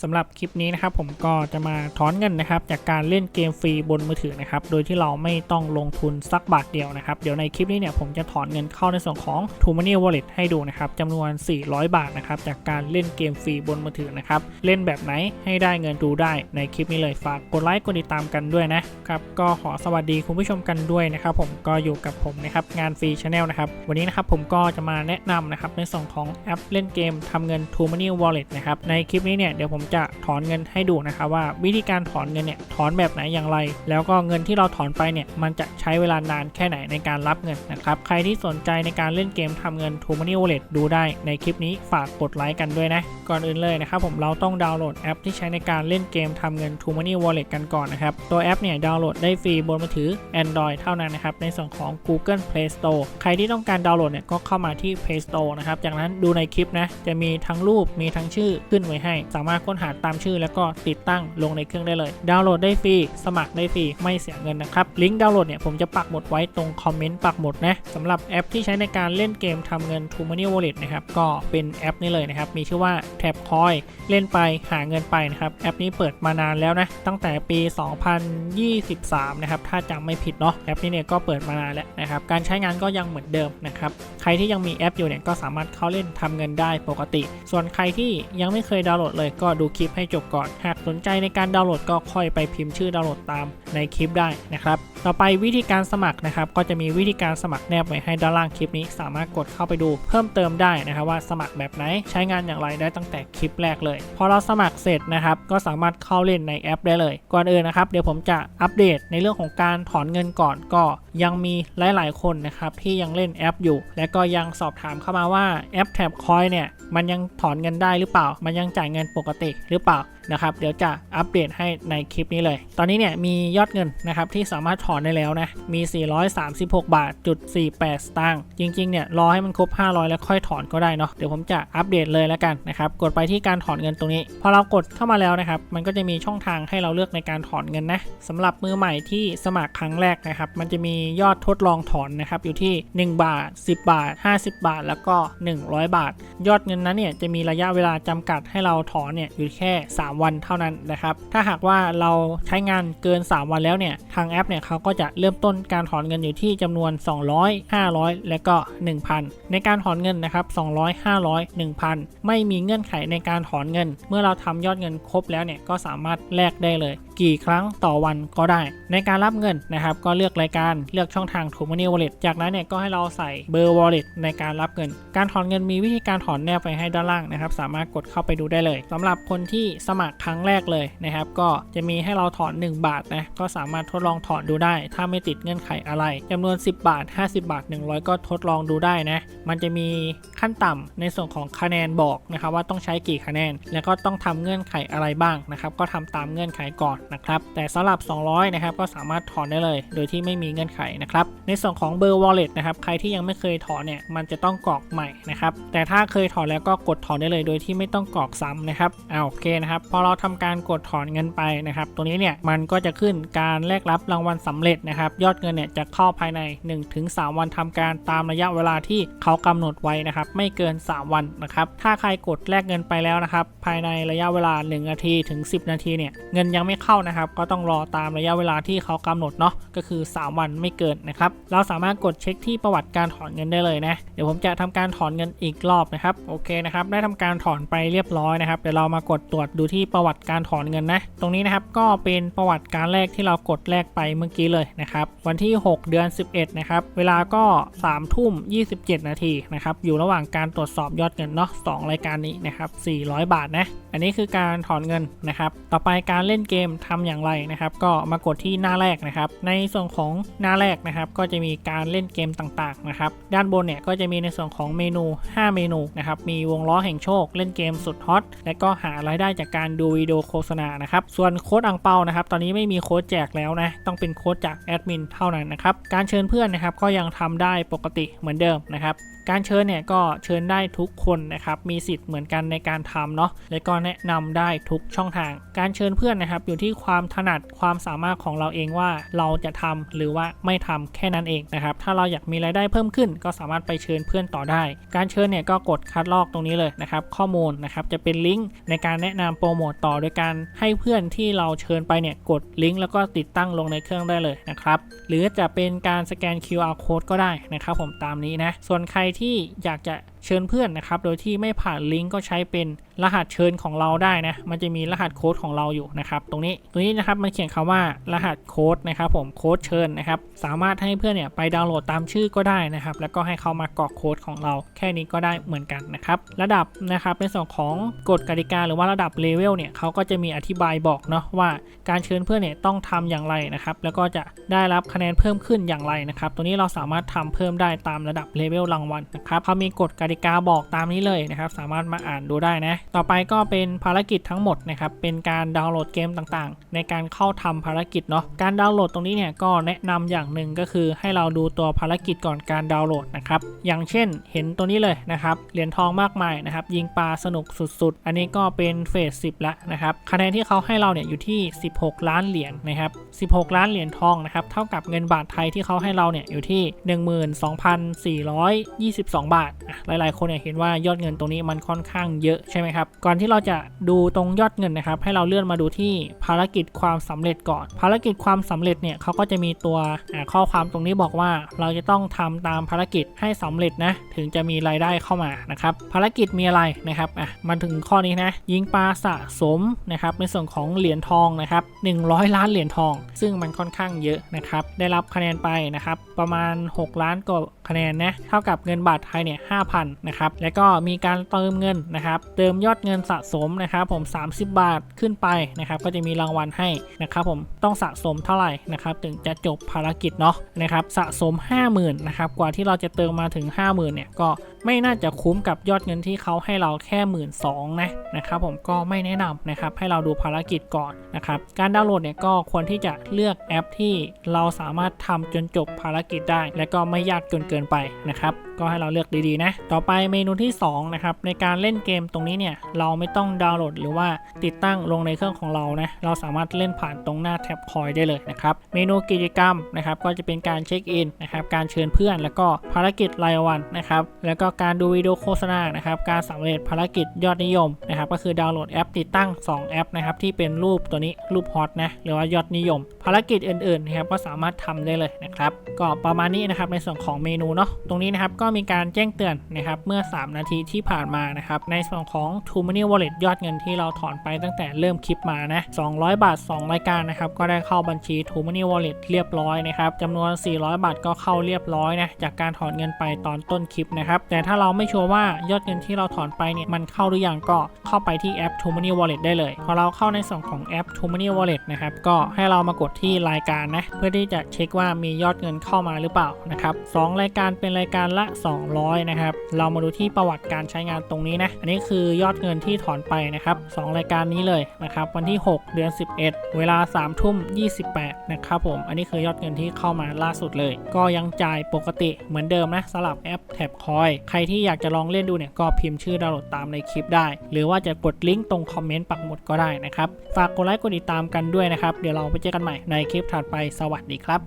สำหรับคลิปนี้นะครับผมก็จะมาถอนเงินนะครับ จากการเล่นเกมฟรีบนมือถือนะครับ โดยที่เราไม่ต้องลงทุนสักบาทเดียวนะครับ เดี๋ยวในคลิปนี้เนี่ยผมจะถอนเงินเข้าในส่วนของ t o m o n e y Wallet ให้ดูนะครับจำนวน 400 บาทนะครับ จากการเล่นเกมฟรีบนมือถือนะครับ เล่นแบบไหนให้ได้เงินดูได้ในคลิปนี้เลยฝากกดไลค์กดติดตามกันด้วยนะครับก็ขอสวัสดีคุณผู้ชมกันด้วยนะครับผมก็อยู่กับผมนะครับงานฟรีชาแนลนะครับวันนี้นะครับผมก็จะมาแนะนำนะครับในส่วนของแอปเล่นเกมทำเงิน t o m o n e y Wallet นะครับในคลิปนี้เนี่ยเดี๋ยวผมจะถอนเงินให้ดูนะครับว่าวิธีการถอนเงินเนี่ยถอนแบบไหนอย่างไร แล้วก็เงินที่เราถอนไปเนี่ยมันจะใช้เวลานานแค่ไหนในการรับเงินนะครับใครที่สนใจในการเล่นเกมทำเงิน t o m o n e y Wallet ดูได้ในคลิปนี้ฝากกดไลค์กันด้วยนะก่อนอื่นเลยนะครับผมเราต้องดาวน์โหลดแอปที่ใช้ในการเล่นเกมทำเงิน t o m o n e y Wallet กันก่อนนะครับตัวแอปเนี่ยดาวน์โหลดได้ฟรีบนมือถือ Android เท่านั้นนะครับในส่วนของ Google Play Store ใครที่ต้องการดาวน์โหลดเนี่ยก็เข้ามาที่ Play Store นะครับจากนั้นดูในคลิปนะจะมีทั้งรูปมีทั้งชื่อขึ้นไว้ให้ สามารถค้น้นหาตามชื่อ แล้วก็ติดตั้งลงในเครื่องได้เลย ดาวน์โหลดได้ฟรี สมัครได้ฟรี ไม่เสียเงินนะครับ ลิงก์ดาวน์โหลดเนี่ยผมจะปักหมดไว้ตรงคอมเมนต์ปักหมดนะสำหรับแอปที่ใช้ในการเล่นเกมทำเงิน t o Money Wallet นะครับก็เป็นแอปนี้เลยนะครับมีชื่อว่า Tap Coin เล่นไปหาเงินไปนะครับแอปนี้เปิดมานานแล้วนะตั้งแต่ปี 2023 นะครับถ้าจำไม่ผิดเนาะแอปนี้เนี่ยก็เปิดมานานแล้วนะครับการใช้งานก็ยังเหมือนเดิมนะครับใครที่ยังมีแอปอยู่เนี่ยก็สามารถเข้าเล่นทำเงินได้ปกติ ส่วนใครที่ยังไม่เคยดาวน์โหลดเลยก็ดูดูคลิปให้จบก่อน หากสนใจในการดาวน์โหลดก็ค่อยไปพิมพ์ชื่อดาวน์โหลดตาม ในคลิปได้นะครับ ต่อไปวิธีการสมัครนะครับ ก็จะมีวิธีการสมัครแนบไว้ให้ด้านล่างคลิปนี้ สามารถกดเข้าไปดูเพิ่มเติมได้นะครับว่าสมัครแบบไหนใช้งานอย่างไรได้ตั้งแต่คลิปแรกเลย พอเราสมัครเสร็จนะครับ ก็สามารถเข้าเล่นในแอปได้เลย ก่อนอื่นนะครับเดี๋ยวผมจะอัปเดตในเรื่องของการถอนเงินก่อนก็ยังมีหลาย ๆ คนนะครับที่ยังเล่นแอปอยู่ และก็ยังสอบถามเข้ามาว่าแอปแท็บคอยเนี่ยมันยังถอนเงินได้หรือเปล่า มันยังจ่ายเงินปกติหรือเปล่านะครับ เดี๋ยวจะอัปเดตให้ในคลิปนี้เลย ตอนนี้เนี่ยมียอดเงินนะครับที่สามารถถอนได้แล้วนะ มี 436 บาทจุด48 สตางค์ จริงๆ เนี่ยรอให้มันครบ 500 แล้วค่อยถอนก็ได้เนาะ เดี๋ยวผมจะอัปเดตเลยแล้วกันนะครับ กดไปที่การถอนเงินตรงนี้ พอเรากดเข้ามาแล้วนะครับ มันก็จะมีช่องทางให้เราเลือกในการถอนเงินนะสำหรับมือใหม่ที่สมัครครั้งแรกนะครับ มันจะมียอดทดลองถอนนะครับอยู่ที่ 1 บาท 10 บาท 50 บาท แล้วก็ 100 บาท ยอดเงินนั้นเนี่ยจะมีระยะเวลาจำกัดให้เราถอนเนี่ยอยู่แค่ 3 วันเท่านั้นนะครับ ถ้าหากว่าเราใช้งานเกิน 3วันแล้วเนี่ยทางแอปเนี่ยเขาก็จะเริ่มต้นการถอนเงินอยู่ที่จำนวน 200 500 และก็ 1,000 ในการถอนเงินนะครับ 200 500 1,000 ไม่มีเงื่อนไขในการถอนเงิน เมื่อเราทำยอดเงินครบแล้วเนี่ยก็สามารถแลกได้เลย กี่ครั้งต่อวันก็ได้ ในการรับเงินนะครับ ก็เลือกรายการเลือกช่องทาง t o Money Wallet จากนั้นเนี่ยก็ให้เราใส่เบอร์ Wallet ในการรับเงิน การถอนเงินมีวิธีการถอนแนบไปให้ด้านล่างนะครับ สามารถกดเข้าไปดูได้เลยสำหรับคนที่สมัครครั้งแรกเลยนะครับ ก็จะมีให้เราถอน 1 บาทนะก็สามารถทดลองถอนดูได้ ถ้าไม่ติดเงื่อนไขอะไรจำนวน 10 บาท 50 บาท 100 ก็ทดลองดูได้นะ มันจะมีขั้นต่ำในส่วนของคะแนนบอกนะครับว่าต้องใช้กี่คะแนน แล้วก็ต้องทำเงื่อนไขอะไรบ้างนะครับ ก็ทำตามเงื่อนไขก่อนนะครับ แต่สำหรับ 200 นะครับ ก็สามารถถอนได้เลย โดยที่ไม่มีเงื่อนไขนะครับ ในส่วนของเบอร์ wallet นะครับ ใครที่ยังไม่เคยถอนเนี่ย มันจะต้องกรอกใหม่นะครับ แต่ถ้าเคยถอนแล้วก็กดถอนได้เลย โดยที่ไม่ต้องกรอกซ้ำนะครับอ่าโอเคนะครับ พอเราทำการกดถอนเงินไปนะครับตรงนี้เนี่ย มันก็จะขึ้นการแลกรับรางวัลสำเร็จนะครับ ยอดเงินเนี่ยจะเข้าภายใน 1-3 วันทำการตามระยะเวลาที่เขากำหนดไว้นะครับ ไม่เกิน 3 วันนะครับ ถ้าใครกดแลกเงินไปแล้วนะครับ ภายในระยะเวลา 1 นาทีถึง 10 นาทีเนี่ยเงินยังไม่เข้านะครับ ก็ต้องรอตามระยะเวลาที่เขากำหนดเนาะก็คือ 3 วันไม่เกินนะครับเราสามารถกดเช็คที่ประวัติการถอนเงินได้เลยนะเดี๋ยวผมจะทำการถอนเงินอีกรอบนะครับโอเคนะครับได้ทำการถอนไปเรียบร้อยนะครับเดี๋ยวเรามากดตรวจดูที่ประวัติการถอนเงินนะตรงนี้นะครับก็เป็นประวัติการแรกที่เรากดแลกไปเมื่อกี้เลยนะครับ วันที่ 6 เดือน 11 นะครับ เวลาก็3ทุ่ม 27 นาทีนะครับ อยู่ระหว่างการตรวจสอบยอดเงินเนาะสรายการนี้นะครับ 400 บาทนะ อันนี้คือการถอนเงินนะครับ ต่อไปการเล่นเกมทำอย่างไรนะครับ ก็มากดที่หน้าแรกนะครับ ในส่วนของหน้าแรกนะครับ ก็จะมีการเล่นเกมต่างๆนะครับ ด้านบนเนี่ยก็จะมีในส่วนของเมนู 5 เมนูนะครับ มีวงล้อแห่งโชค เล่นเกมสุดฮอต และก็หารายได้จากการดูวิดีโอโฆษณานะครับ ส่วนโค้ดอังเปานะครับ ตอนนี้ไม่มีโค้ดแจกแล้วนะ ต้องเป็นโค้ดจากแอดมินเท่านั้นนะครับ การเชิญเพื่อนนะครับก็ยังทำได้ปกติเหมือนเดิมนะครับการเชิญเนี่ยก็เชิญได้ทุกคนนะครับ มีสิทธิ์เหมือนกันในการทำเนาะ และก็แนะนำได้ทุกช่องทาง การเชิญเพื่อนนะครับ อยู่ที่ความถนัดความสามารถของเราเองว่าเราจะทำหรือว่าไม่ทำแค่นั้นเองนะครับ ถ้าเราอยากมีรายได้เพิ่มขึ้น ก็สามารถไปเชิญเพื่อนต่อได้ การเชิญเนี่ยก็กดคัดลอกตรงนี้เลยนะครับ ข้อมูลนะครับจะเป็นลิงก์ในการแนะนำโปรโมตต่อโดยการให้เพื่อนที่เราเชิญไปเนี่ยกดลิงก์แล้วก็ติดตั้งลงในเครื่องได้เลยนะครับ หรือจะเป็นการสแกน QR code ก็ได้นะครับ ผมตามนี้นะ ส่วนใครที่อยากจะ เชิญเพื่อนนะครับ โดยที่ไม่ผ่านลิงก์ก็ใช้เป็นรหัสเชิญของเราได้นะ มันจะมีรหัสโค้ดของเราอยู่นะครับ ตรงนี้ ตรงนี้นะครับ มันเขียนคำว่ารหัสโค้ดนะครับ ผม โค้ดเชิญนะครับ สามารถให้เพื่อนเนี่ยไปดาวน์โหลดตามชื่อก็ได้นะครับ แล้วก็ให้เขามากรอกโค้ดของเรา แค่นี้ก็ได้เหมือนกันนะครับ ระดับนะครับในส่วนของกฎกติกาหรือว่าระดับเลเวลเนี่ยเขาก็จะมีอธิบายบอกเนาะว่าการเชิญเพื่อนเนี่ยต้องทำอย่างไรนะครับ แล้วก็จะได้รับคะแนนเพิ่มขึ้นอย่างไรนะครับ ตัวนี้เราสามารถทำเพิ่มได้ตามระดับเลเวลรางวัลนะครับเขามีกฎกติกาบอกตามนี้เลยนะครับ สามารถมาอ่านดูได้นะ ต่อไปก็เป็นภารกิจทั้งหมดนะครับ เป็นการดาวน์โหลดเกมต่างๆ ในการเข้าทำภารกิจเนาะ การดาวน์โหลดตรงนี้เนี่ยก็แนะนำอย่างหนึ่งก็คือให้เราดูตัวภารกิจก่อนการดาวน์โหลดนะครับ อย่างเช่นเห็นตัวนี้เลยนะครับ เหรียญทองมากมายนะครับ ยิงปลาสนุกสุดๆ อันนี้ก็เป็นเฟส10แล้วนะครับ คะแนนที่เขาให้เราเนี่ยอยู่ที่ 16 ล้านเหรียญนะครับ 16 ล้านเหรียญทองนะครับ เท่ากับเงินบาทไทยที่เขาให้เราเนี่ยอยู่ที่ 12,422 บาทอะหลายๆคนเนี่ยเห็นว่ายอดเงินตรงนี้มันค่อนข้างเยอะใช่ไหมครับ ก่อนที่เราจะดูตรงยอดเงินนะครับ ให้เราเลื่อนมาดูที่ภารกิจความสำเร็จก่อน ภารกิจความสำเร็จเนี่ยเขาก็จะมีตัวข้อความตรงนี้บอกว่า เราจะต้องทำตามภารกิจให้สำเร็จนะถึงจะมีรายได้เข้ามานะครับภารกิจมีอะไรนะครับอะมาถึงข้อนี้นะยิงปลาสะสมนะครับในส่วนของเหรียญทองนะครับ100 ล้านเหรียญทอง ซึ่งมันค่อนข้างเยอะนะครับได้รับคะแนนไปนะครับประมาณ 6 ล้านกว่าคะแนนนะเท่ากับเงินบาทไทยเนี่ย5,000นะครับแล้วก็มีการเติมเงินนะครับเติมยอดเงินสะสมนะครับผม 30 บาทขึ้นไปนะครับก็จะมีรางวัลให้นะครับผมต้องสะสมเท่าไหร่นะครับถึงจะจบภารกิจเนาะนะครับสะสม 50,000นะครับกว่าที่เราจะเติมมาถึง 50,000เนี่ยก็ ไม่น่าจะคุ้มกับยอดเงินที่เขาให้เราแค่หมื่นสองนะนะครับผมก็ไม่แนะนำนะครับให้เราดูภารกิจก่อนนะครับการดาวน์โหลดเนี่ยก็ควรที่จะเลือกแอปที่เราสามารถทำจนจบภารกิจได้ และก็ไม่ยากจนเกินไปนะครับก็ให้เราเลือกดีๆนะ ต่อไปเมนูที่ 2 นะครับ ในการเล่นเกมตรงนี้เนี่ย เราไม่ต้องดาวน์โหลดหรือว่าติดตั้งลงในเครื่องของเรานะ เราสามารถเล่นผ่านตรงหน้าแท็บคอยได้เลยนะครับ เมนูกิจกรรมนะครับ ก็จะเป็นการเช็คอินนะครับ การเชิญเพื่อน แล้วก็ภารกิจรายวันนะครับ แล้วก็การดูวิดีโอโฆษณานะครับ การสำเร็จภารกิจยอดนิยมนะครับ ก็คือดาวน์โหลดแอปติดตั้ง 2 แอปนะครับ ที่เป็นรูปตัวนี้รูปฮอตนะ หรือว่ายอดนิยม ภารกิจอื่นๆนะครับ ก็สามารถทำได้เลยนะครับ ก็ประมาณนี้นะครับ ในส่วนของเมนูเนาะ ตรงนี้นะครับก็มีการแจ้งเตือนนะครับเมื่อ 3 นาทีที่ผ่านมานะครับในส่วนของ t o Money Wallet ยอดเงินที่เราถอนไปตั้งแต่เริ่มคลิปมานะ200 บาท 2 รายการนะครับก็ได้เข้าบัญชี t o Money Wallet เรียบร้อยนะครับจำนวน 400 บาทก็เข้าเรียบร้อยนะจากการถอนเงินไปตอนต้นคลิปนะครับแต่ถ้าเราไม่ชัวร์ว่ายอดเงินที่เราถอนไปเนี่ยมันเข้าหรือยังก็เข้าไปที่แอป t o Money Wallet ได้เลยพอเราเข้าในส่วนของแอป t o Money Wallet นะครับก็ให้เรามากดที่รายการนะเพื่อที่จะเช็คว่ามียอดเงินเข้ามาหรือเปล่านะครับสองรายการเป็นรายการละ200 นะครับ เรามาดูที่ประวัติการใช้งานตรงนี้นะ อันนี้คือยอดเงินที่ถอนไปนะครับสองรายการนี้เลยนะครับ วันที่ 6 เดือน 11 เวลา3ทุ่ม 28 นะครับผม อันนี้คือยอดเงินที่เข้ามาล่าสุดเลย ก็ยังจ่ายปกติเหมือนเดิมนะสำหรับแอปแท็บคอย ใครที่อยากจะลองเล่นดูเนี่ยก็พิมพ์ชื่อดาวน์โหลดตามในคลิปได้ หรือว่าจะกดลิงก์ตรงคอมเมนต์ปักหมุดก็ได้นะครับ ฝากกดไลค์กดติดตามกันด้วยนะครับ เดี๋ยวเราไปเจอกันใหม่ในคลิปถัดไป สวัสดีครับ